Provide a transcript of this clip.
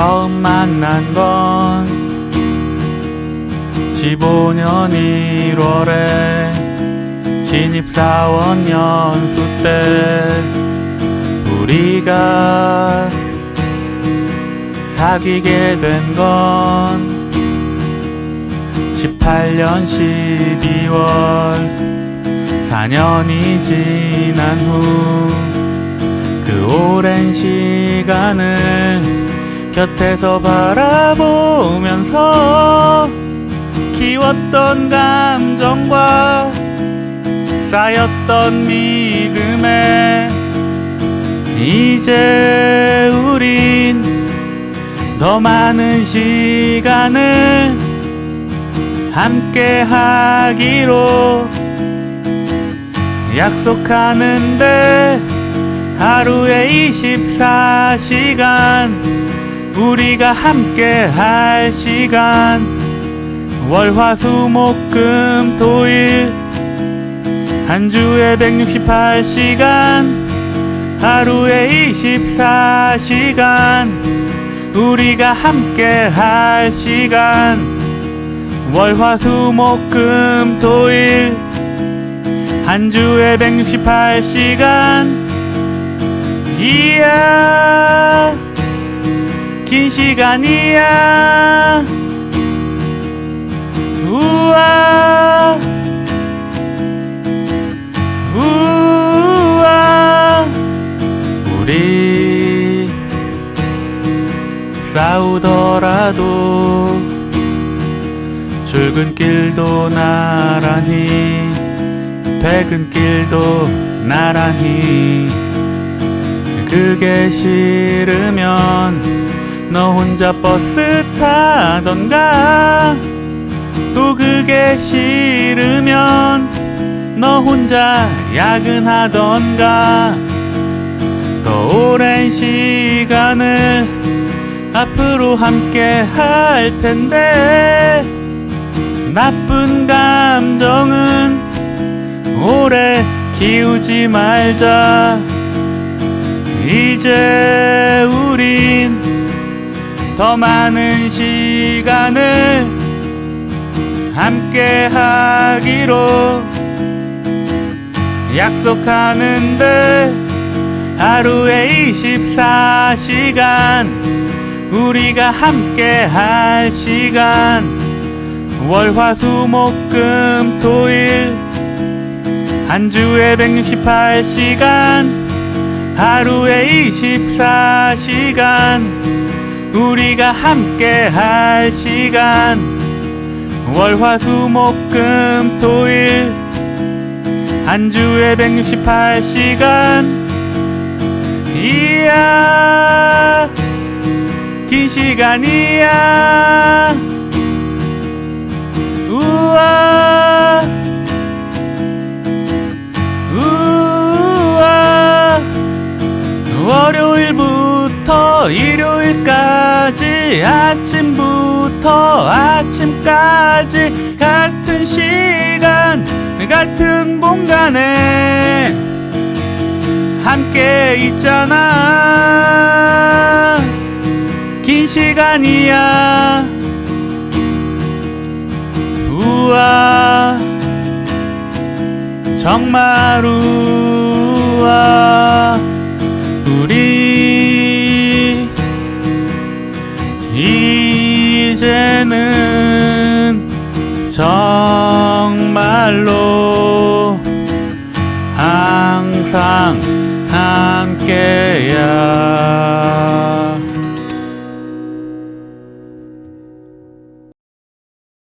처음 만난 건 15년 1월에 신입사원 연수 때 우리가 사귀게 된 건 18년 12월 4년이 지난 후 그 오랜 시간을 곁에서 바라보면서 키웠던 감정과 쌓였던 믿음에 이제 우린 더 많은 시간을 함께 하기로 약속하는데 하루에 24시간 우리가 함께 할 시간. 월화수목금 토일. 한 주에 168시간. 하루에 24시간. 우리가 함께 할 시간. 월화수목금 토일. 한 주에 168시간. 이야 긴 시간이야. 우와. 우와. 우리 싸우더라도 출근길도 나란히 퇴근길도 나란히. 그게 싫으면 너 혼자 버스 타던가? 또 그게 싫으면 너 혼자 야근하던가? 더 오랜 시간을 앞으로 함께 할 텐데 나쁜 감정은 오래 키우지 말자. 이제 우린 더 많은 시간을 함께 하기로 약속하는데 하루에 24시간 우리가 함께 할 시간 월화수목금 토일 한 주에 168시간 하루에 24시간 우리가 함께 할 시간. 월화수목금 토일. 한 주에 168시간. 이야 긴 시간이야 일요일까지 아침부터 아침까지 같은 시간 같은 공간에 함께 있잖아. 긴 시간이야. 우와. 정말 우 정말로 항상 함께야